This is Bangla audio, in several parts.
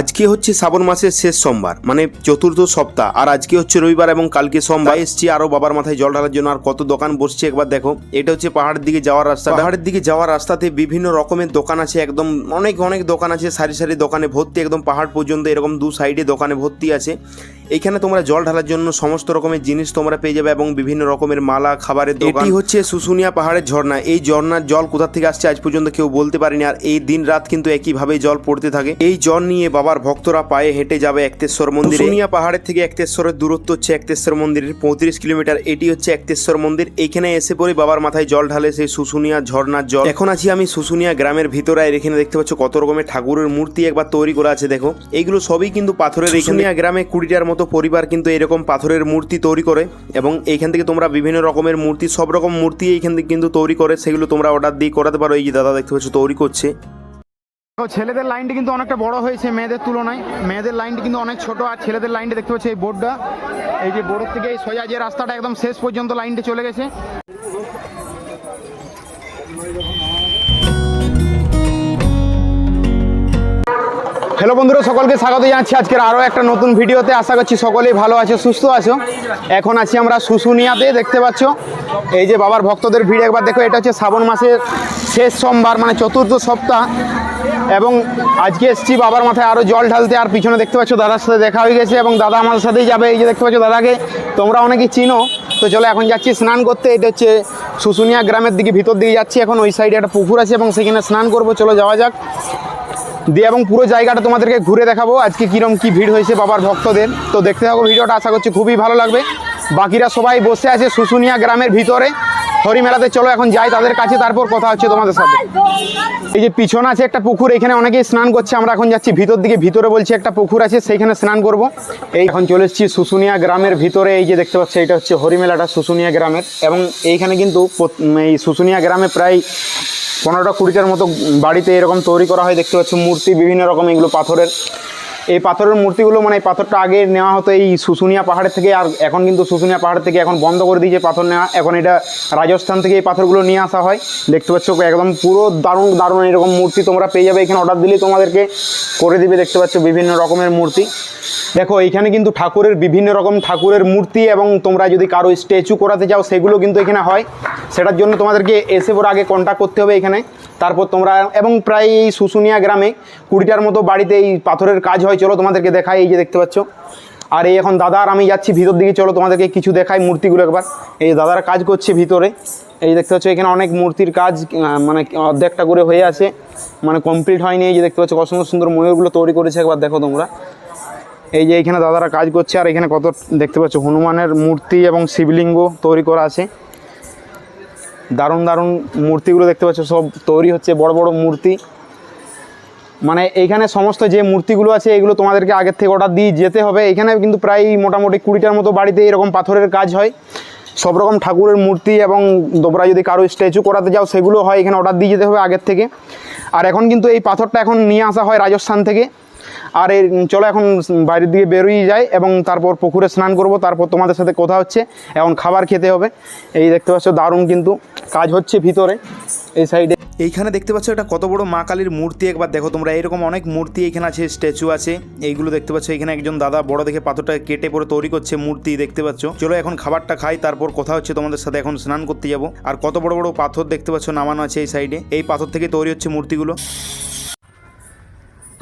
আজকে হচ্ছে শ্রাবণ মাসের শেষ সোমবার মানে চতুর্থ সপ্তাহ, আর আজকে হচ্ছে রবিবার এবং কালকে সোমবার। এসছি আরও বাবার মাথায় জল ঢালার জন্য, আর কত দোকান বসছে একবার দেখো। এটা হচ্ছে পাহাড়ের দিকে যাওয়ার রাস্তা। পাহাড়ের দিকে যাওয়ার রাস্তাতে বিভিন্ন রকমের দোকান আছে, একদম অনেক অনেক দোকান আছে, সারি সারি দোকানে ভর্তি, একদম পাহাড় পর্যন্ত এরকম দু সাইডে দোকানে ভর্তি আছে। এইখানে তোমরা জল ঢালার জন্য সমস্ত রকমের জিনিস তোমরা পেয়ে যাবে এবং বিভিন্ন রকমের মালা খাবারের দোকান। এটি হচ্ছে শুশুনিয়া পাহাড়ের ঝর্ণা। এই ঝর্ণার জল কোথা থেকে আসছে আজ পর্যন্ত কেউ বলতে পারেনি আর এই দিন রাত কিন্তু একইভাবে জল পড়তে থাকে। এই জল নিয়ে বাবার ভক্তরা পায়ে হেঁটে যাবে একতেশ্বর মন্দির। শুশুনিয়া পাহাড়ের থেকে একতেশ্বরের দূরত্ব হচ্ছে একতেশ্বর মন্দিরের পঁয়ত্রিশ কিলোমিটার। এটি হচ্ছে একতেশ্বর মন্দির। এখানে এসে পরে বাবার মাথায় জল ঢালে সেই শুশুনিয়া ঝর্ণার জল। এখন আছি আমি শুশুনিয়া গ্রামের ভিতরে আর এখানে দেখতে পাচ্ছ কত রকমের ঠাকুরের মূর্তি একবার তৈরি করা আছে দেখো। এইগুলো সবই কিন্তু পাথরের শুশুনিয়া গ্রামে কুড়িটার মতো পরিবার কিন্তু এরকম পাথরের মূর্তি তৈরি করে এবং এইখান থেকে তোমরা বিভিন্ন রকমের মূর্তি, সব রকম মূর্তি এইখান থেকে কিন্তু তৈরি করে, সেগুলো তোমরা অর্ডার দিয়ে করাতে পারো। এই যে দাদা দেখতে পাচ্ছ, তৈরি করছে। ছেলেদের লাইনটি কিন্তু অনেকটা বড় হয়েছে মেয়েদের তুলনায়। মেয়েদের লাইনটি কিন্তু অনেক ছোট আর ছেলেদের লাইনটি দেখতে পাচ্ছি এই বোর্ডটা। এই যে বোর্ডের থেকে এই সোজা যে রাস্তাটা একদম শেষ পর্যন্ত লাইনটি চলে গেছে। হ্যালো বন্ধুরা, সকলকে স্বাগত জানাচ্ছি আজকের আরও একটা নতুন ভিডিওতে। আশা করছি সকলেই ভালো আছে, সুস্থ আছো। এখন আছি আমরা শুশুনিয়াতে, দেখতে পাচ্ছ? এই যে বাবার ভক্তদের ভিড়, একবার দেখো, এটা হচ্ছে শ্রাবণ মাসের শেষ সোমবার মানে চতুর্থ সপ্তাহ। এবং আজকে এসছি বাবার মাথায় আরও জল ঢালতে, আর পিছনে দেখতে পাচ্ছ দাদার সাথে দেখা হয়ে গেছে, এবং দাদা আমাদের সাথেই যাবে। এই যে দেখতে পাচ্ছ দাদাকে, তোমরা অনেকেই চিনো। তো চলো, এখন যাচ্ছি স্নান করতে। এটা হচ্ছে শুশুনিয়া গ্রামের দিকে, ভিতর দিকে যাচ্ছি। এখন ওই সাইডে একটা পুকুর আছে, এবং সেখানে স্নান করব। চলো, যাওয়া যাক। দিয়ে এবং পুরো জায়গাটা তোমাদেরকে ঘুরে দেখাবো। আজকে কিরম কি ভিড় হয়েছে বাবার ভক্তদের। তো দেখতে থাকো, ভিডিওটা আশা করছি খুবই ভালো লাগবে। বাকিরা সবাই বসে আছে শুশুনিয়া গ্রামের ভিতরে। হরি মেলাতে চলো, এখন যাই তাদের কাছে, তারপর কথা হচ্ছে তোমাদের সাথে। এই যে পিছনে আছে একটা পুকুর, এখানে অনেকেই স্নান করছে, আমরা এখন যাচ্ছি ভিতর দিকে, ভিতরে বলছি একটা পুকুর আছে, সেইখানে স্নান করব। এই এখন চলে এসেছি শুশুনিয়া গ্রামের ভিতরে, এই যে দেখতে পাচ্ছি, এটা হচ্ছে হরিমেলাটা শুশুনিয়া গ্রামের, এবং এইখানে কিন্তু এই শুশুনিয়া গ্রামে প্রায় পনেরোটা কুড়িটার মতো বাড়িতে এরকম তৈরি করা হয়, দেখতে পাচ্ছ, মূর্তি, বিভিন্ন রকম এগুলো পাথরের। এই পাথরের মূর্তিগুলো মানে এই পাথরটা আগে নেওয়া হতো এই শুশুনিয়া পাহাড়ের থেকে, আর এখন কিন্তু শুশুনিয়া পাহাড় থেকে এখন বন্ধ করে দিয়েছে পাথর নেওয়া। এখন এটা রাজস্থান থেকে এই পাথরগুলো নিয়ে আসা হয়। দেখতে পাচ্ছ একদম পুরো দারুণ দারুণ এরকম মূর্তি তোমরা পেয়ে যাবে। এখানে অর্ডার দিলেই তোমাদেরকে করে দিবে। দেখতে পাচ্ছ বিভিন্ন রকমের মূর্তি। দেখো এইখানে কিন্তু ঠাকুরের বিভিন্ন রকম ঠাকুরের মূর্তি এবং তোমরা যদি কারও স্ট্যাচু করাতে চাও, সেগুলো কিন্তু এখানে হয়। সেটার জন্য তোমাদেরকে এসে পর আগে কন্ট্যাক্ট করতে হবে এখানে। তারপর তোমরা, এবং প্রায় এই শুশুনিয়া গ্রামে কুড়িটার মতো বাড়িতে এই পাথরের কাজ হয়। চলো তোমাদেরকে দেখাই, এই যে দেখতে পাচ্ছ। আর এই এখন দাদা আর আমি যাচ্ছি ভিতর দিকে। চলো তোমাদেরকে কিছু দেখাই মূর্তিগুলো একবার। এই দাদারা কাজ করছে ভিতরে। এই দেখতে পাচ্ছ, এখানে অনেক মূর্তির কাজ মানে অর্ধেকটা করে হয়ে আছে। মানে কমপ্লিট হয়নি। এই যে দেখতে পাচ্ছ কত সুন্দর সুন্দর ময়ূরগুলো তৈরি করেছে একবার দেখো তোমরা। এই যে এখানে দাদারা কাজ করছে, আর এখানে কত, দেখতে পাচ্ছ, হনুমানের মূর্তি এবং শিবলিঙ্গ তৈরি করা আছে। দারুণ দারুণ মূর্তিগুলো দেখতে পাচ্ছ, সব তৈরি হচ্ছে, বড় বড় মূর্তি। মানে এইখানে সমস্ত যে মূর্তিগুলো আছে, এগুলো তোমাদেরকে আগের থেকে অর্ডার দিয়ে যেতে হবে। এখানে কিন্তু প্রায় মোটামুটি কুড়িটার মতো বাড়িতে এরকম পাথরের কাজ হয়। সব রকম ঠাকুরের মূর্তি এবং তোমরা যদি কারও স্ট্যাচু করাতে যাও, সেগুলো হয়, এখানে অর্ডার দিয়ে যেতে হবে আগের থেকে। আর এখন কিন্তু এই পাথরটা এখন নিয়ে আসা হয় রাজস্থান থেকে। আর এই চলো এখন বাইরের দিকে বেরোই যায় এবং তারপর পুকুরে স্নান করব। তারপর তোমাদের সাথে কথা হচ্ছে, এখন খাবার খেতে হবে। এই দেখতে পাচ্ছ দারুণ কিন্তু কাজ হচ্ছে ভিতরে, এই সাইডে। এইখানে দেখতে পাচ্ছ এটা কত বড় মা কালীর মূর্তি, একবার দেখো তোমরা এরকম অনেক মূর্তি এখানে আছে, স্ট্যাচু আছে। এইগুলো দেখতে পাচ্ছ, এখানে একজন দাদা বড় দেখে পাথরটা কেটে পরে তৈরি করছে মূর্তি, দেখতে পাচ্ছ। চলো এখন খাবারটা খাই, তারপর কথা হচ্ছে তোমাদের সাথে, এখন স্নান করতে যাব। আর কত বড় বড় পাথর দেখতে পাচ্ছ, নামানো আছে এই সাইডে। এই পাথর থেকে তৈরি হচ্ছে মূর্তিগুলো।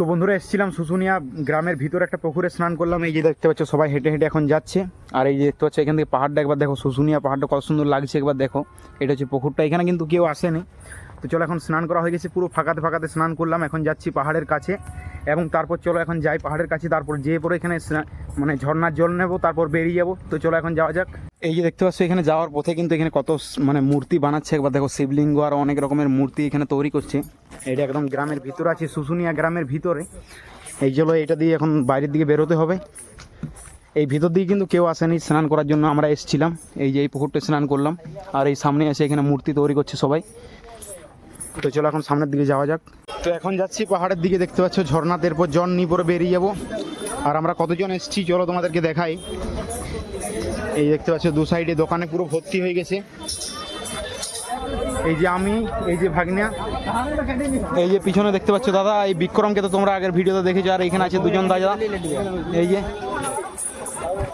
তো বন্ধুরা, এসেছিলাম শুশুনিয়া গ্রামের ভিতরে একটা পুকুরে স্নান করলাম। এই যে দেখতে পাচ্ছ, সবাই হেঁটে হেঁটে এখন যাচ্ছে। আর এই যে দেখতে পাচ্ছ, এখান থেকে পাহাড়টা একবার দেখো, শুশুনিয়া পাহাড়টা কত সুন্দর লাগছে একবার দেখো। এটা হচ্ছে পুকুরটা, এখানে কিন্তু কেউ আসেনি। তো চলো এখন স্নান করা হয়ে গেছে, পুরো ফাঁকাতে ফাঁকাতে স্নান করলাম, এখন যাচ্ছি পাহাড়ের কাছে। এবং তারপর চলো এখন যাই পাহাড়ের কাছে, তারপর যেয়ে পরে এখানে মানে ঝর্ণার জল নেব, তারপর বেরিয়ে যাব। তো চলো এখন যাওয়া যাক। এই যে দেখতে পাচ্ছ, এখানে যাওয়ার পথে কিন্তু এখানে কত মানে মূর্তি বানাচ্ছে। একবার দেখো, শিবলিঙ্গ আর অনেক রকমের মূর্তি এখানে তৈরি করছে। এটা একদম গ্রামের ভিতরে আছে, শুশুনিয়া গ্রামের ভিতরে। এই চলো, এটা দিয়ে এখন বাইরের দিকে বেরোতে হবে। এই ভিতর দিয়ে কিন্তু কেউ আসেনি স্নান করার জন্য, আমরা এসেছিলাম। এই যে এই পুকুরটা স্নান করলাম। আর এই সামনে এসে এখানে মূর্তি তৈরি করছে সবাই। তো চলো এখন সামনের দিকে যাওয়া যাক। তো এখন যাচ্ছি পাহাড়ের দিকে, দেখতে পাচ্ছ ঝর্ণাতে। এরপর জন নিয়ে পরে বেরিয়ে যাব। আর আমরা কতজন এসছি চলো তোমাদেরকে দেখাই। এই দেখতে পাচ্ছ, দু সাইডে দোকানে পুরো ভর্তি হয়ে গেছে। এই যে আমি, এই যে ভাগ্না এই যে পিছনে দেখতে পাচ্ছ দাদা, এই বিক্রমকে তো তোমরা আগের ভিডিওতে দেখেছ, আর এখানে আছে দুজন দাদা। এই যে।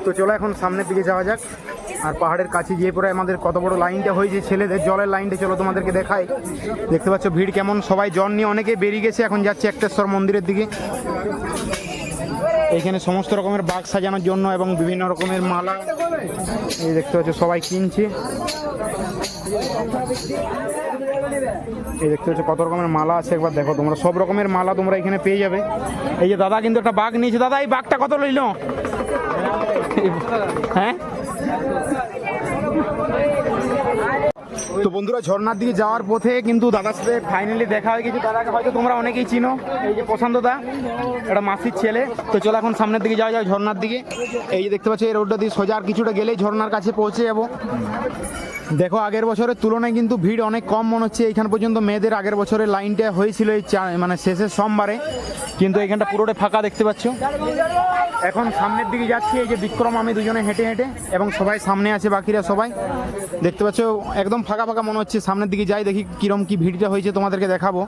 তো চলো এখন সামনের দিকে যাওয়া যাক। আর পাহাড়ের কাছে গিয়ে পরে আমাদের কত বড় লাইনটা হয়েছে ছেলেদের জলের লাইনটা চলো তোমাদেরকে দেখাই। দেখতে পাচ্ছ ভিড় কেমন, সবাই জল নিয়ে অনেকে বেরিয়ে গেছে, এখন যাচ্ছে একটেশ্বর মন্দিরের দিকে। এখানে সমস্ত রকমের বাগ সাজানোর জন্য এবং বিভিন্ন রকমের মালা, এই দেখতে পাচ্ছ সবাই কিনছে। এই দেখতে পাচ্ছ কত রকমের মালা আছে, একবার দেখো তোমরা। সব রকমের মালা তোমরা এখানে পেয়ে যাবে। এই যে দাদা কিন্তু একটা বাঘ নিয়েছে। দাদা, এই বাঘটা কত লইল? হ্যাঁ? তো বন্ধুরা, ঝর্ণার দিকে যাওয়ার পথে কিন্তু দাদার সাথে ফাইনালি দেখা হয়ে গেছে। দাদাকে হয়তো তোমরা অনেকেই চিনো, এই যে প্রশান্ত দা একটা মাসির ছেলে। তো চলো এখন সামনের দিকে যাওয়া যায় ঝর্ণার দিকে। এই যে দেখতে পাচ্ছ, এই রোডটা দিয়ে সোজা আর কিছুটা গেলেই ঝর্ণার কাছে পৌঁছে যাব। দেখো, আগের বছরের তুলনায় কিন্তু ভিড় অনেক কম মনে হচ্ছে। এইখান পর্যন্ত মেয়েদের আগের বছরের লাইনটা হয়েছিল এই মানে শেষের সোমবারে। কিন্তু এখানটা পুরোটা ফাঁকা দেখতে পাচ্ছ। এখন সামনের দিকে যাচ্ছি, এই যে বিক্রম, আমি দুজনে হেঁটে হেঁটে এবং সবাই সামনে আছে, বাকিরা সবাই। দেখতে পাচ্ছ, একদম ফাঁকা ফাঁকা মনে হচ্ছে, সামনের দিকে যাই, দেখি কিরম কি ভিড়টা হয়েছে, তোমাদেরকে দেখাবো।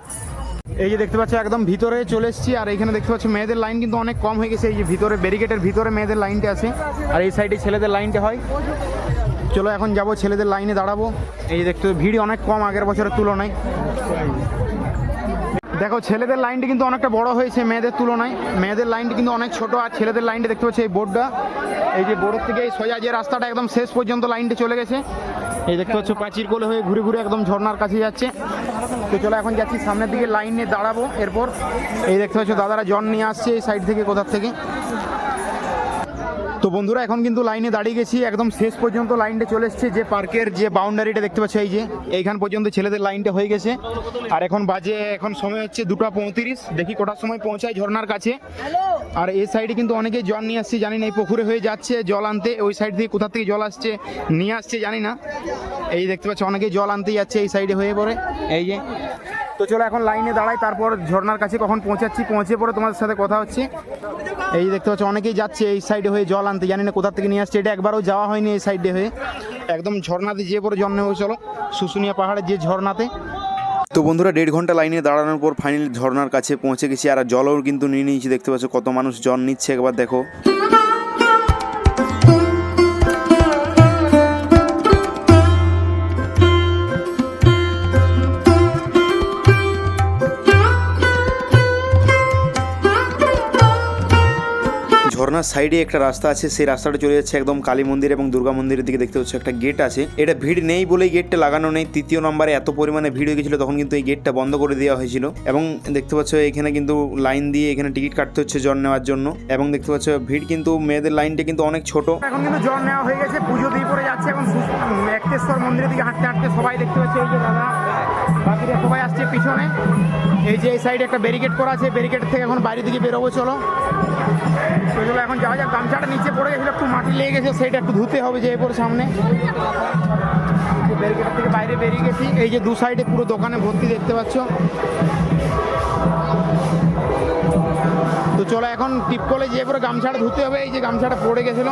এই যে দেখতে পাচ্ছ, একদম ভিতরে চলে এসেছি, আর এখানে দেখতে পাচ্ছ, মেয়েদের লাইন কিন্তু অনেক কম হয়ে গেছে, এই যে ভিতরে ব্যারিকেডের ভিতরে মেয়েদের লাইনটা আছে। আর এই সাইডে ছেলেদের লাইনটা হয়। চলো, এখন যাব, ছেলেদের লাইনে দাঁড়াবো। এই যে দেখতে ভিড় অনেক কম আগের বছরের তুলনায়। দেখো, ছেলেদের লাইনটি কিন্তু অনেকটা বড় হয়েছে মেয়েদের তুলনায়। মেয়েদের লাইনটি কিন্তু অনেক ছোট, আর ছেলেদের লাইনটি দেখতে পাচ্ছি এই বোর্ডটা এই যে বোর্ডের থেকে এই সোজা যে রাস্তাটা একদম শেষ পর্যন্ত লাইনটি চলে গেছে। এই দেখতে পাচ্ছ প্রাচীর কোলে হয়ে ঘুরে ঘুরে একদম ঝর্নার কাছে যাচ্ছে। তো চলো, এখন যাচ্ছি সামনের দিকে লাইনে দাঁড়াবো। এরপর এই দেখতে পাচ্ছ দাদারা জন নিয়ে আসছে এই সাইড থেকে, কোথার থেকে। তো বন্ধুরা, এখন কিন্তু লাইনে দাঁড়িয়ে গেছি। একদম শেষ পর্যন্ত লাইনটা চলে এসছে। যে পার্কের যে বাউন্ডারিটা দেখতে পাচ্ছ, এই যে, এইখান পর্যন্ত ছেলেদের লাইনটা হয়ে গেছে। আর এখন বাজে, এখন সময় হচ্ছে দুটা পঁয়ত্রিশ। দেখি কটার সময় পৌঁছায় ঝর্নার কাছে। আর এই সাইডে কিন্তু অনেকেই জল নিয়ে আসছে, জানি না, এই পুকুরে হয়ে যাচ্ছে জল আনতে। ওই সাইড থেকে কোথা থেকে জল আসছে, নিয়ে আসছে, জানি না। এই দেখতে পাচ্ছ, অনেকেই জল আনতে যাচ্ছে এই সাইডে হয়ে পড়ে। এই যে তো চলো এখন লাইনে দাঁড়াই, তারপর ঝর্নার কাছে কখন পৌঁছাচ্ছি, পৌঁছে পরে তোমাদের সাথে কথা হচ্ছে। এই দেখতে পাচ্ছ, অনেকেই যাচ্ছে এই সাইডে হয়ে জল আনতে, জানি না কোথা থেকে নিয়ে আসছে, এটা একবারও যাওয়া হয়নি এই সাইডে হয়ে। একদম ঝর্ণাতে যে পরে জন্ম হয়ে চলো। শুশুনিয়া পাহাড়ের যে ঝর্ণাতে। তো বন্ধুরা, দেড় ঘণ্টা লাইনে দাঁড়ানোর পর ফাইনাল ঝর্ণার কাছে পৌঁছে গেছি, আর জলও কিন্তু নিয়ে নিয়েছি, দেখতে পাচ্ছ কত মানুষ জল নিচ্ছে, একবার দেখো। ঝর্ণার সাইডে একটা রাস্তা আছে, সেই রাস্তাটা চলে যাচ্ছে একদম কালী মন্দির এবং দুর্গা মন্দিরের দিকে। দেখতে পাচ্ছ একটা গেট আছে। এটা ভিড় নেই বলেই গেটটা লাগানো নেই। তৃতীয় নম্বরে এত পরিমাণে ভিড় হয়ে গেছিল, তখন কিন্তু এই গেটটা বন্ধ করে দেওয়া হয়েছিল। এবং দেখতে পাচ্ছ এখানে কিন্তু লাইন দিয়ে এখানে টিকিট কাটতে হচ্ছে জল নেওয়ার জন্য। এবং দেখতে পাচ্ছ ভিড় কিন্তু মেয়েদের লাইনটা কিন্তু অনেক ছোট। এখন কিন্তু জল নেওয়া হয়ে গেছে, পুজো দিয়ে পরে যাচ্ছে। এখন একটেশ্বর মন্দিরের দিকে হাঁটতে হাঁটতে সবাই দেখতে পাচ্ছে যে দাদা। বাকিরা সবাই আসছে পিছনে। এই যে এই সাইডে একটা ব্যারিকেড করা আছে ব্যারিকেড থেকে এখন বাইরের দিকে বেরোবো, চলো। চলো, এখন যাওয়া যাক। গামছাটা নিচে পড়ে গেছিল, একটু মাটি লেগে গেছে, সেইটা একটু ধুতে হবে যে এরপর সামনে। ব্যারিকেড থেকে বাইরে বেরিয়ে গেছি। এই যে দু সাইডে পুরো দোকানে ভর্তি দেখতে পাচ্ছ। তো চলো, এখন টিপ কলে যে পরে গামছাটা ধুতে হবে। এই যে গামছাটা পড়ে গেছিল।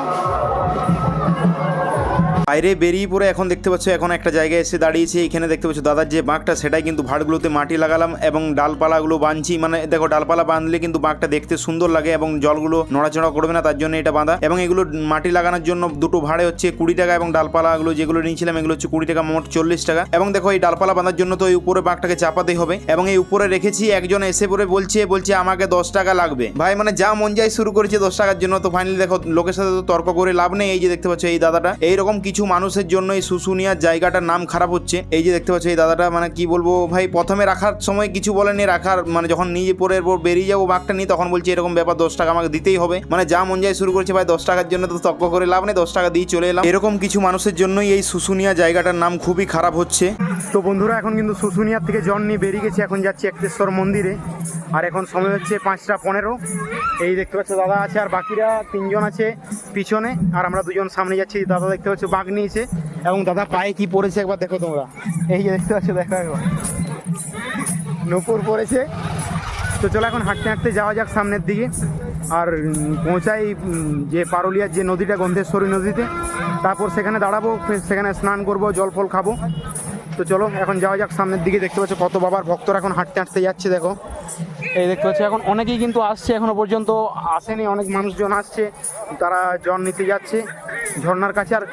বাইরে বেরিয়ে পড়ে এখন দেখতে পাচ্ছ, এখন একটা জায়গায় এসে দাঁড়িয়েছি, এখানে দেখতে পাচ্ছ দাদার যে বাঁকটা, সেটাই কিন্তু ভাড়গুলোতে মাটি লাগালাম এবং ডালপালাগুলো বাঁধছি। মানে দেখো, ডালপালা বাঁধলে কিন্তু বাঁকটা দেখতে সুন্দর লাগে এবং জলগুলো নড়াচড়া করবে না, তার জন্য এটা বাঁধা। এবং এগুলো মাটি লাগানোর জন্য দুটো ভাড়ে হচ্ছে কুড়ি টাকা এবং ডালপালাগুলো যেগুলো নিয়েছিলাম, এগুলো হচ্ছে কুড়ি টাকা, মোট চল্লিশ টাকা। এবং দেখো, এই ডালপালা বাঁধার জন্য তো এই উপরে বাঁকটাকে চাপাতে হবে। এবং এই উপরে রেখেছি, একজন এসে পরে বলছে বলছে, আমাকে দশ টাকা লাগবে। ভাই মানে যা মন যায় শুরু করেছে দশ টাকার জন্য। তো ফাইনালি দেখো, লোকের সাথে তো তর্ক করে লাভ নেই, এই যে দেখতে পাচ্ছ, এই দাদাটা। এইরকম কিছু মানুষের জন্য এই শুশুনিয়ার জায়গাটার নাম খারাপ হচ্ছে। এই যে দেখতে পাচ্ছ, এই দাদাটা মানে কি বলব, ভাই প্রথমে রাখার সময় কিছু বলেনি, রাখার মানে যখন নিজে পরের এরপর বেরিয়ে যাব বাঘটা নিয়ে, তখন বলছি এরকম ব্যাপার, দশ টাকা আমাকে দিতেই হবে। মানে যা মন যায় শুরু করেছে, ভাই দশ টাকার জন্য তো তর্ক করে লাভ নেই, দশ টাকা দিয়ে চলে এলাম। এরকম কিছু মানুষের জন্যই এই শুশুনিয়া জায়গাটার নাম খুবই খারাপ হচ্ছে। তো বন্ধুরা, এখন কিন্তু শুশুনিয়ার থেকে জন নিয়ে বেরিয়ে গেছি, এখন যাচ্ছি একটেশ্বর মন্দিরে। আর এখন সময় হচ্ছে পাঁচটা পনেরো। এই দেখতে পাচ্ছ, দাদা আছে আর বাকিরা তিনজন আছে পিছনে, আর আমরা দুজন সামনে যাচ্ছি। দাদা দেখতে পাচ্ছ, বাঘ নিয়েছে এবং দাদা পায়ে কি পড়েছে একবার দেখো তোমরা। এই যে দেখতে পাচ্ছ, দেখো একবার। নূপুর পড়েছে। তো চলো এখন হাঁটতে হাঁটতে যাওয়া যাক সামনের দিকে। আর পৌঁছাই যে পারুলিয়ার যে নদীটা, গন্ধেশ্বরী নদীতে। তারপর সেখানে দাঁড়াবো সেখানে স্নান করব, জল ফল খাব। তো চলো, এখন যাওয়া যাক, সামনের দিকে দেখতে পাচ্ছ কত বাবার ভক্তরা এখন হাঁটতে হাঁটতে যাচ্ছে, দেখো। এই দেখতে পাচ্ছ, এখন অনেকেই কিন্তু আসছে, এখনও পর্যন্ত আসেনি, অনেক মানুষজন আসছে, তারা জল নিতে যাচ্ছে ঝর্নার কাছে। আর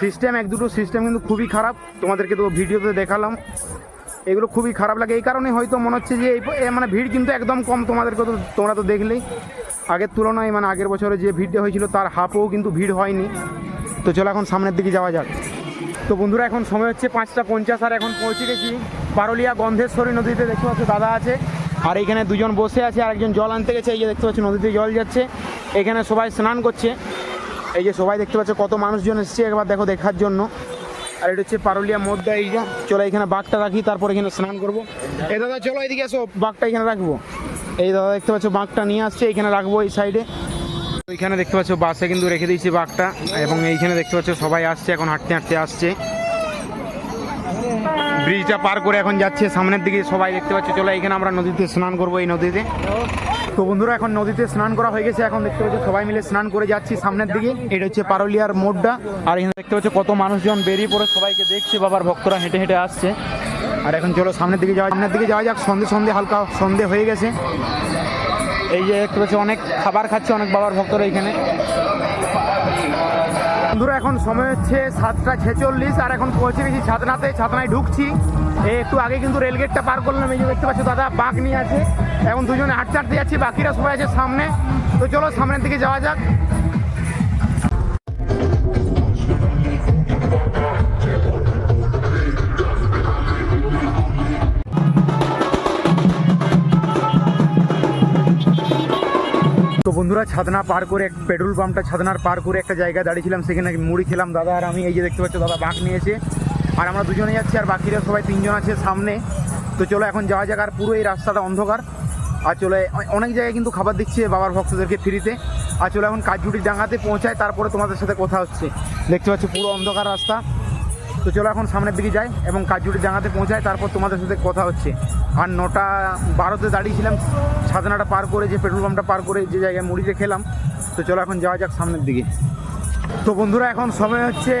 সিস্টেম এক দুটো সিস্টেম কিন্তু খুবই খারাপ, তোমাদেরকে তো ভিডিওতে দেখালাম। এগুলো খুবই খারাপ লাগে, এই কারণে হয়তো মনে হচ্ছে যে এই মানে ভিড় কিন্তু একদম কম, তোমাদেরকে তো, তোমরা তো দেখলেই। আগের তুলনায় মানে আগের বছরে যে ভিড়টা হয়েছিল, তার হাফও কিন্তু ভিড় হয়নি। তো চলো, এখন সামনের দিকে যাওয়া যাক। তো বন্ধুরা এখন সময় হচ্ছে পাঁচটা পঞ্চাশ আর এখন পৌঁছে গেছি পারলিয়া গন্ধেশ্বরী নদীতে দেখতে পাচ্ছ দাদা আছে। আর এখানে দুজন বসে আছে আর একজন জল আনতে গেছে এই যে দেখতে পাচ্ছ নদীতে জল যাচ্ছে। এখানে সবাই স্নান করছে। এই যে সবাই দেখতে পাচ্ছ কত মানুষজন এসছে একবার দেখো দেখার জন্য। আর এটা হচ্ছে পারুলিয়া মধ্যে এই যে চলো এখানে বাঘটা রাখি তারপর এখানে স্নান করব। এই দাদা চলো এদিকে এসো। বাঘটা এখানে রাখব। এই দাদা দেখতে পাচ্ছ বাঘটা নিয়ে আসছে এখানে রাখব এই সাইডে। ওইখানে দেখতে পাচ্ছ, বাসে কিন্তু রেখে দিয়েছি বাঘটা, এবং এইখানে দেখতে পাচ্ছ, সবাই আসছে, এখন হাঁটতে হাঁটতে আসছে। ব্রিজটা পার করে এখন যাচ্ছে, সামনের দিকে সবাই দেখতে পাচ্ছ, চলো এখানে আমরা নদীতে স্নান করব এই নদীতে। তো বন্ধুরা, এখন নদীতে স্নান করা হয়ে গেছে, এখন দেখতে পাচ্ছ, সবাই মিলে স্নান করে যাচ্ছি সামনের দিকে। এটা হচ্ছে পারলিয়ার মোড়টা, আর এখানে দেখতে পাচ্ছ, কত মানুষজন বেরিয়ে পড়ে, সবাইকে দেখছে, বাবার ভক্তরা হেঁটে হেঁটে আসছে। আর এখন চলো সামনের দিকে যাওয়া, সামনের দিকে যাওয়া যাক, সন্ধে সন্ধে, হালকা সন্ধে হয়ে গেছে। এই যে দেখতে পাচ্ছি, অনেক খাবার খাচ্ছে অনেক বাবার ভক্তরা এখানে। বন্ধুরা, এখন সময় হচ্ছে সাতটা ছেচল্লিশ, আর এখন পৌঁছে গেছি ছাতনাতে। ছাতনায় ঢুকছি। একটু আগে কিন্তু রেলগেটটা পার করলাম, এই যে দেখতে পাচ্ছি, দাদা বাঘ নিয়ে আছে এখন দুজনে হাঁটতে হাঁটতে যাচ্ছি, বাকিরা সবাই আছে সামনে। তো চলো, সামনের দিকে যাওয়া যাক। বন্ধুরা, ছাদনা পার করে, পেট্রোল পাম্পটা ছাদনার পার করে একটা জায়গায় দাঁড়িয়েছিলাম, সেখানে মুড়ি খেলাম। দাদা আর আমি, এই যে দেখতে পাচ্ছ, দাদা বাঁক নিয়েছে আর আমরা দুজনে যাচ্ছি, আর বাকিরা সবাই তিনজন আছে সামনে। তো চলো, এখন যাওয়া যাক, আর পুরো এই রাস্তাটা অন্ধকার। আর চলে, অনেক জায়গায় কিন্তু খাবার দিচ্ছে বাবার ভক্তদেরকে ফ্রিতে। আর চলো, এখন কাজুটির ডাঙ্গাতে পৌঁছায়, তারপরে তোমাদের সাথে কথা হচ্ছে। দেখতে পাচ্ছ, পুরো অন্ধকার রাস্তা। তো চলো এখন সামনের দিকে যাই এবং কাজুটি জায়গাতে পৌঁছায় তারপর তোমাদের সাথে কথা হচ্ছে। আর নটা বারোতে দাঁড়িয়েছিলাম, সাধনাটা পার করে যে পেট্রোল পাম্পটা পার করে যে জায়গায় মুড়িতে খেলাম। তো চলো এখন যাওয়া যাক সামনের দিকে। তো বন্ধুরা, এখন সময় হচ্ছে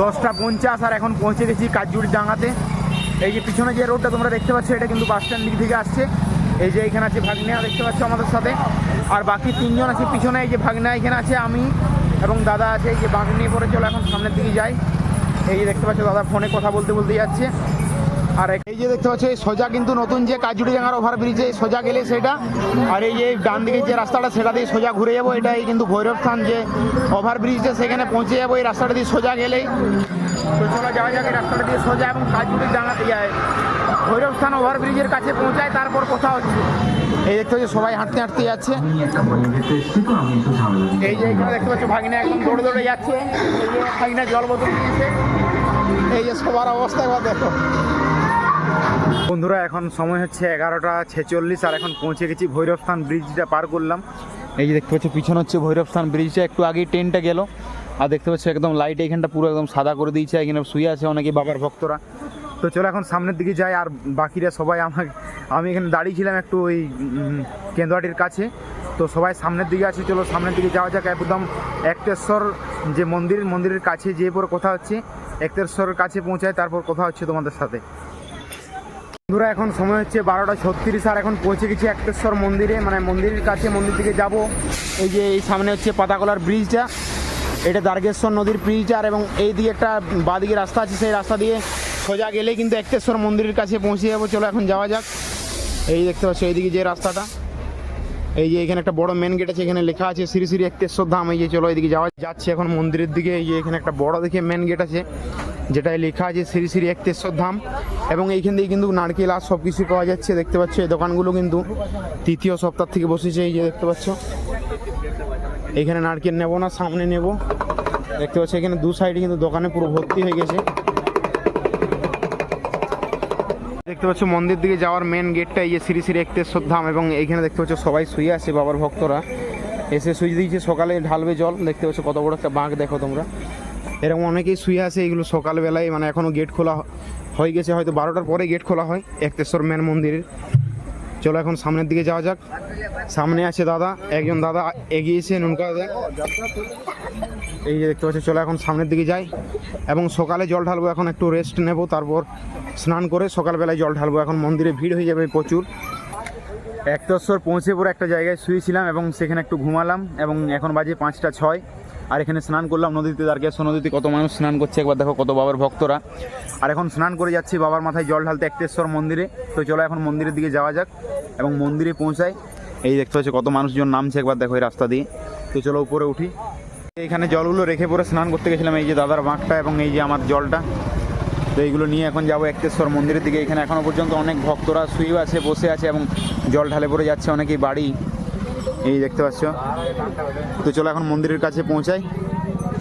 দশটা পঞ্চাশ, আর এখন পৌঁছে গেছি কাজুড়ি ডাঙ্গাতে এই যে পিছনে যে রোডটা তোমরা দেখতে পাচ্ছ, এটা কিন্তু বাস স্ট্যান্ড দিক থেকে আসছে। এই যে এখানে আছে ভাগ্নেয়া, দেখতে পাচ্ছ আমাদের সাথে। আর বাকি তিনজন আছে পিছনে, এই যে ভাগ্না এখানে আছে আমি এবং দাদা আছে, এই যে বাঘ নিয়ে পরে চলো এখন সামনের দিকে যাই। এই যে দেখতে পাচ্ছ দাদা, ফোনে কথা বলতে বলতে যাচ্ছে। আর এই যে দেখতে পাচ্ছ, এই সোজা কিন্তু নতুন যে কাজুড়ি ডাঙ্গার ওভার ব্রিজে সোজা গেলে সেটা। আর এই যে ডান দিকে যে রাস্তাটা, সেটা দিয়ে সোজা ঘুরে যাব, এটাই কিন্তু ভৈরব স্থান যে ওভার ব্রিজটা সেখানে পৌঁছে যাব, এই রাস্তাটা দিয়ে সোজা গেলেই। চলো যাওয়া যাক, এই রাস্তাটা দিয়ে সোজা এবং কাজুড়ি ডাঙ্গাতে যায়। ভৈরব স্থান ওভার ব্রিজের কাছে পৌঁছায়, তারপর কোথা হচ্ছে? এই দেখতে পাচ্ছি, সবাই হাঁটতে হাঁটতে যাচ্ছে। এই যে এখানে দেখতে পাচ্ছ, ভাগিনা একদম দৌড়ে দৌড়ে যাচ্ছে। ভাগিনা জল বোতল নিয়েছে এই যে সবার অবস্থা একবার দেখো। বন্ধুরা এখন সময় হচ্ছে এগারোটা ছেচল্লিশ আর এখন পৌঁছে গেছি ভৈরবস্থান ব্রিজটা পার করলাম। এই যে দেখতে পাচ্ছ পিছনে হচ্ছে ভৈরবস্থান ব্রিজটা একটু আগেই ট্রেনটা গেল। আর দেখতে পাচ্ছ একদম লাইট এখানটা পুরো একদম সাদা করে দিয়েছে এখানে শুয়ে আছে অনেকে বাবার ভক্তরা। তো চলো এখন সামনের দিকে যাই আর বাকিরা সবাই আমাকে আমি এখানে দাঁড়িয়েছিলাম একটু ওই উম, কেন্দ্রহাটির কাছে। তো সবাই সামনের দিকে আছে চলো সামনের দিকে যাওয়া যাক। একদম একটেশ্বর যে মন্দির মন্দিরের কাছে যে পরে কথা হচ্ছে। একটেশ্বরের কাছে পৌঁছায়, তারপর কথা হচ্ছে তোমাদের সাথে। বন্ধুরা, এখন সময় হচ্ছে বারোটা ছত্রিশ, আর এখন পৌঁছে গেছি একটেশ্বর মন্দিরে। মানে মন্দিরের কাছে, মন্দির দিকে যাব। এই যে এই সামনে হচ্ছে পাতাকলার ব্রিজটা এটা দার্গেশ্বর নদীর ব্রিজটা আর এবং এই দিকে একটা বাদিকে রাস্তা আছে, সেই রাস্তা দিয়ে সোজা গেলেই কিন্তু একটেশ্বর মন্দিরের কাছে পৌঁছে যাব। চলো, এখন যাওয়া যাক। এই দেখতে পাচ্ছ, এইদিকে যে রাস্তাটা। এই যে এখানে একটা বড় মেন গেট আছে, এখানে লেখা আছে শ্রী শ্রী একতেশ্বর ধাম। এই যে চলো এদিকে যাওয়া যাচ্ছে এখন মন্দিরের দিকে। এই যে এখানে একটা বড় দেখে মেন গেট আছে, যেটায় লেখা আছে শ্রী শ্রী একতেশ্বর ধাম। এবং এইখান থেকে কিন্তু নারকেল আর সব কিছু পাওয়া যাচ্ছে, দেখতে পাচ্ছ? এই দোকানগুলো কিন্তু তৃতীয় সপ্তাহ থেকে বসেছে, এই যে দেখতে পাচ্ছ? এখানে নারকেল নেব না, সামনে নেব। দেখতে পাচ্ছ, এখানে দু সাইডে কিন্তু দোকানে পুরো ভর্তি হয়ে গেছে। দেখতে পাচ্ছ মন্দির দিকে যাওয়ার মেন গেটটা এই যে শ্রী শ্রী একতেশ্বর ধাম এবং এইখানে দেখতে পাচ্ছ সবাই শুয়ে আছে বাবার ভক্তরা। এসে শুয়ে দিয়েছে, সকালে ঢালবে জল। দেখতে পাচ্ছ কত বড় একটা বাঁক, দেখো তোমরা। এরকম অনেকেই শুয়ে আছে এগুলো সকালবেলায় মানে এখনও গেট খোলা হয়ে গেছে, হয়তো বারোটার পরে গেট খোলা হয় একতেশ্বর মেন মন্দিরের। চলো এখন সামনের দিকে যাওয়া যাক। সামনে আছে দাদা, একজন দাদা এগিয়েছে নুনকা দাদা। এই যে দেখতে পাচ্ছি, চলো এখন সামনের দিকে যাই এবং সকালে জল ঢালবো, এখন একটু রেস্ট নেব, তারপর স্নান করে সকালবেলায় জল ঢালবো। এখন মন্দিরে ভিড় হয়ে যাবে প্রচুর। একতস্বর পৌঁছে পরে একটা জায়গায় শুয়েছিলাম এবং সেখানে একটু ঘুমালাম এবং এখন বাজে পাঁচটা ছয়। আর এখানে স্নান করলাম, নদীতে দাঁড়িয়ে নদীতে কত মানুষ স্নান করছে, একবার দেখো কত বাবার ভক্তরা। আর এখন স্নান করে যাচ্ছি বাবার মাথায় জল ঢালতে একটেশ্বর মন্দিরে। তো চলো এখন মন্দিরের দিকে যাওয়া যাক এবং মন্দিরে পৌঁছাই। এই দেখতে পাচ্ছি কত মানুষজন নামছে একবার দেখো এই রাস্তা দিয়ে। তো চলো উপরে উঠি। এখানে জলগুলো রেখে পরে স্নান করতে গেছিলাম, এই যে দাদার বাঁকটা এবং এই যে আমার জলটা। তো এইগুলো নিয়ে এখন যাব একটেশ্বর মন্দিরের দিকে। এখানে এখনও পর্যন্ত অনেক ভক্তরা শুয়েও আছে, বসে আছে এবং জল ঢালে পড়ে যাচ্ছে, অনেকেই বাড়ি। এই দেখতে পাচ্ছ। তো চলো এখন মন্দিরের কাছে পৌঁছাই।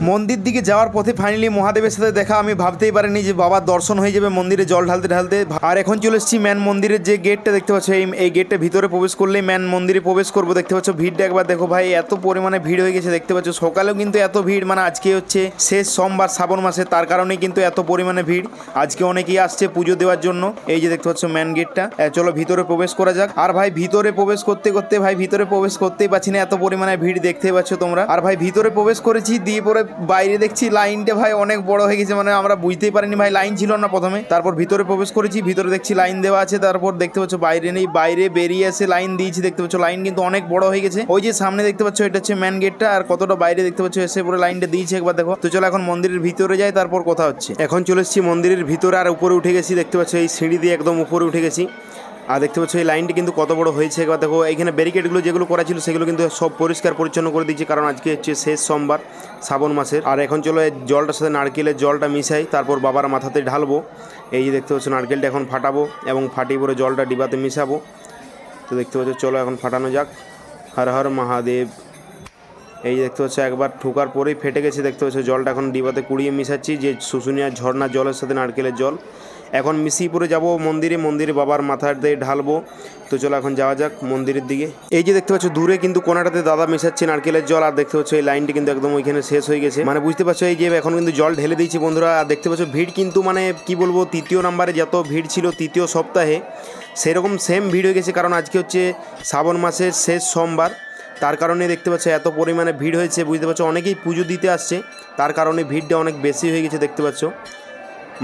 মন্দির দিকে যাওয়ার পথে ফাইনালি মহাদেবের সাথে দেখা। আমি ভাবতেই পারিনি যে বাবার দর্শন হয়ে যাবে মন্দিরে জল ঢালতে ঢালতে। আর এখন চলে এসেছি ম্যান মন্দিরের যে গেটটা দেখতে পাচ্ছ, এই এই গেটটা ভিতরে প্রবেশ করলেই ম্যান মন্দিরে প্রবেশ করব। দেখতে পাচ্ছ ভিড়টা একবার দেখো ভাই, এত পরিমাণে ভিড় হয়ে গেছে দেখতে পাচ্ছ। সকালেও কিন্তু এত ভিড় মানে আজকে হচ্ছে শেষ সোমবার শ্রাবণ মাসে, তার কারণেই কিন্তু এত পরিমাণে ভিড়। আজকে অনেকেই আসছে পুজো দেওয়ার জন্য। এই যে দেখতে পাচ্ছ ম্যান গেটটা চলো ভিতরে প্রবেশ করা যাক। আর ভাই, ভিতরে প্রবেশ করতে করতে ভাই, ভিতরে প্রবেশ করতেই পারছি না, এত পরিমাণে ভিড় দেখতেই পাচ্ছ তোমরা। আর ভাই, ভিতরে প্রবেশ করেছি, দিয়ে পরে বাইরে দেখছি লাইনটা ভাই অনেক বড় হয়ে গেছে মানে আমরা বুঝতেই পারিনি ভাই, লাইন ছিল না প্রথমে। তারপর ভিতরে প্রবেশ করেছি, ভিতরে দেখছি লাইন দেওয়া আছে, তারপর দেখতে পাচ্ছ বাইরে নেই, বাইরে বেরিয়ে এসে লাইন দিয়েছি, দেখতে পাচ্ছ লাইন কিন্তু অনেক বড় হয়ে গেছে। ওই যে সামনে দেখতে পাচ্ছ, এটা হচ্ছে ম্যান গেটটা আর কতটা বাইরে দেখতে পাচ্ছ, এসে পুরো লাইনটা দিয়েছে একবার দেখো। তো চলো এখন মন্দিরের ভিতরে যাই, তারপর কথা হচ্ছে। এখন চলে এসেছি মন্দিরের ভিতরে, আর উপরে উঠে গেছি, দেখতে পাচ্ছ এই সিঁড়ি দিয়ে একদম উপরে উঠে গেছি। আর দেখতে পাচ্ছ এই লাইনটি কিন্তু কত বড় হয়েছে। একবার দেখো এখানে ব্যারিকেডগুলো যেগুলো করা ছিল, সেগুলো কিন্তু সব পরিষ্কার পরিচ্ছন্ন করে দিয়েছে, কারণ আজকে হচ্ছে শেষ সোমবার, শ্রাবণ মাসের। আর এখন চলো, এই জলটার সাথে নারকেলের জলটা মিশাই, তারপর বাবার মাথাতে ঢালবো। এই যে দেখতে পাচ্ছ, নারকেলটা এখন ফাটাবো এবং ফাটিয়ে পরে জলটা ডিবাতে মিশাবো। তো দেখতে পাচ্ছ, চলো এখন ফাটানো যাক। হর হর মহাদেব। এই দেখতে পাচ্ছ, একবার ঠোকার পরেই ফেটে গেছে। দেখতে পাচ্ছ, জলটা এখন ডিবাতে কুড়িয়ে মিশাচ্ছি, যে শুশুনিয়া ঝর্ণার জলের সাথে নারকেলের জল। এখন মিশিয়ে পরে যাব, মন্দিরে মন্দিরে বাবার মাথার দিয়ে ঢালবো। তো চলো এখন যাওয়া যাক মন্দিরের দিকে। এই যে দেখতে পাচ্ছ, দূরে কিন্তু কোনাটাতে দাদা মেশাচ্ছে নারকেলের জল, আর দেখতে পাচ্ছ এই লাইনটি কিন্তু একদম ওইখানে শেষ হয়ে গেছে। মানে বুঝতে পারছ, এই যে এখন কিন্তু জল ঢেলে দিয়েছি বন্ধুরা, আর দেখতে পাচ্ছ ভিড় কিন্তু মানে কি বলব, তৃতীয় নাম্বারে যত ভিড় ছিল তৃতীয় সপ্তাহে, সেরকম সেম ভিড় হয়ে গেছে। কারণ আজকে হচ্ছে শ্রাবণ মাসের শেষ সোমবার, তার কারণে দেখতে পাচ্ছ এত পরিমাণে ভিড় হয়েছে। বুঝতে পারছ, অনেকেই পুজো দিতে আসছে, তার কারণে ভিড়টা অনেক বেশি হয়ে গেছে দেখতে পাচ্ছ।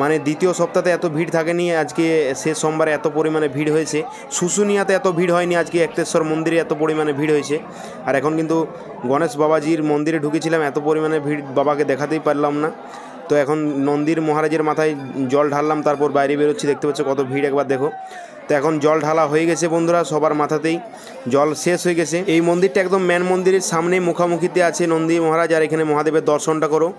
মানে দ্বিতীয় সপ্তাহে এত ভিড় থাকেনি, আজকে শেষ সোমবারে এত পরিমাণে ভিড় হয়েছে। শুশুনিয়াতে এত ভিড় হয়নি, আজকে একতেশ্বর মন্দিরে এত পরিমাণে ভিড় হয়েছে। আর এখন কিন্তু গণেশ বাবাজির মন্দিরে ঢুকেছিলাম, এত পরিমাণে ভিড় বাবাকে দেখাতেই পারলাম না। তো এখন নন্দীর মহারাজের মাথায় জল ঢাললাম, তারপর বাইরে বেরোচ্ছি, দেখতে পাচ্ছ কত ভিড় একবার দেখো। তো এখন জল ঢালা হয়ে গেছে বন্ধুরা সবার মাথাতেই, জল শেষ হয়ে গেছে। এই মন্দিরটা একদম ম্যান মন্দিরের সামনে মুখামুখিতে আছে নন্দী মহারাজ, আর এখানে মহাদেবের দর্শনটা করো।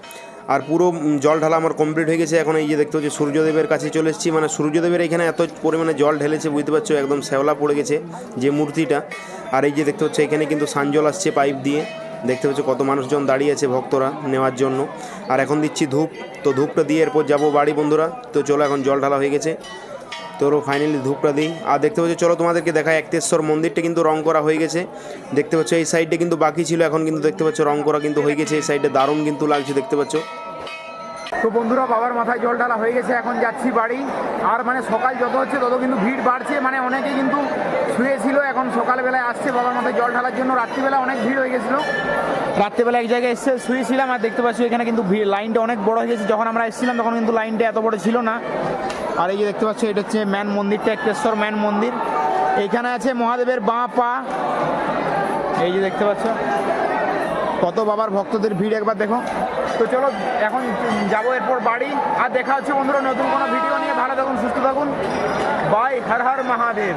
আর পুরো জল ঢালা আমার কমপ্লিট হয়ে গেছে, এখন এই যে দেখতে হচ্ছে সূর্যদেবের কাছে চলে এসেছি। মানে সূর্যদেবের এখানে এত পরিমাণে জল ঢেলেছে, বুঝতে পারছ, একদম শ্যাওলা পড়ে গেছে যে মূর্তিটা। আর এই যে দেখতে হচ্ছে এখানে কিন্তু সানজল আসছে পাইপ দিয়ে। দেখতে পাচ্ছ কত মানুষজন দাঁড়িয়ে আছে ভক্তরা নেওয়ার জন্য। আর এখন দিচ্ছি ধূপ। তো ধূপটা দিয়ে এরপর যাব বাড়ি বন্ধুরা। তো চলো এখন জল ঢালা হয়ে গেছে। তোর ফাইনালি ধূপটা দিই। আর দেখতে পাচ্ছ, চলো তোমাদেরকে দেখা একতেশ্বর মন্দিরটা কিন্তু রং করা হয়ে গেছে। দেখতে পাচ্ছ, এই সাইডটা কিন্তু বাকি ছিল, এখন কিন্তু দেখতে পাচ্ছ রং করা কিন্তু হয়ে গেছে। এই সাইডে দারুণ কিন্তু লাগছে, দেখতে পাচ্ছ। তো বন্ধুরা, বাবার মাথায় জল ঢালা হয়ে গেছে, এখন যাচ্ছি বাড়ি। আর মানে সকাল যত হচ্ছে, তত কিন্তু ভিড় বাড়ছে। মানে অনেকে কিন্তু শুয়েছিল, এখন সকালবেলায় আসছে, বাবার মাথায় জল ঢালার জন্য। রাত্রিবেলা অনেক ভিড় হয়ে গেছিল। রাত্রিবেলা এক জায়গায় এসে শুয়েছিলাম, আর দেখতে পাচ্ছি এখানে কিন্তু ভিড়। লাইনটা অনেক বড় হয়ে গেছে। যখন আমরা এসেছিলাম, তখন কিন্তু লাইনটা এত বড় ছিল না। আর এই যে দেখতে পাচ্ছ, এটা হচ্ছে ম্যান মন্দিরটা একটেশ্বর ম্যান মন্দির। এইখানে আছে মহাদেবের বাঁ পা। এই যে দেখতে পাচ্ছ, কত বাবার ভক্তদের ভিড় একবার দেখো। তো চলো, এখন যাব এরপর বাড়ি। আর দেখা হচ্ছে বন্ধুরা নতুন কোনো ভিডিও নিয়ে। ভালো থাকুন, সুস্থ থাকুন। বাই, হর হর মহাদেব।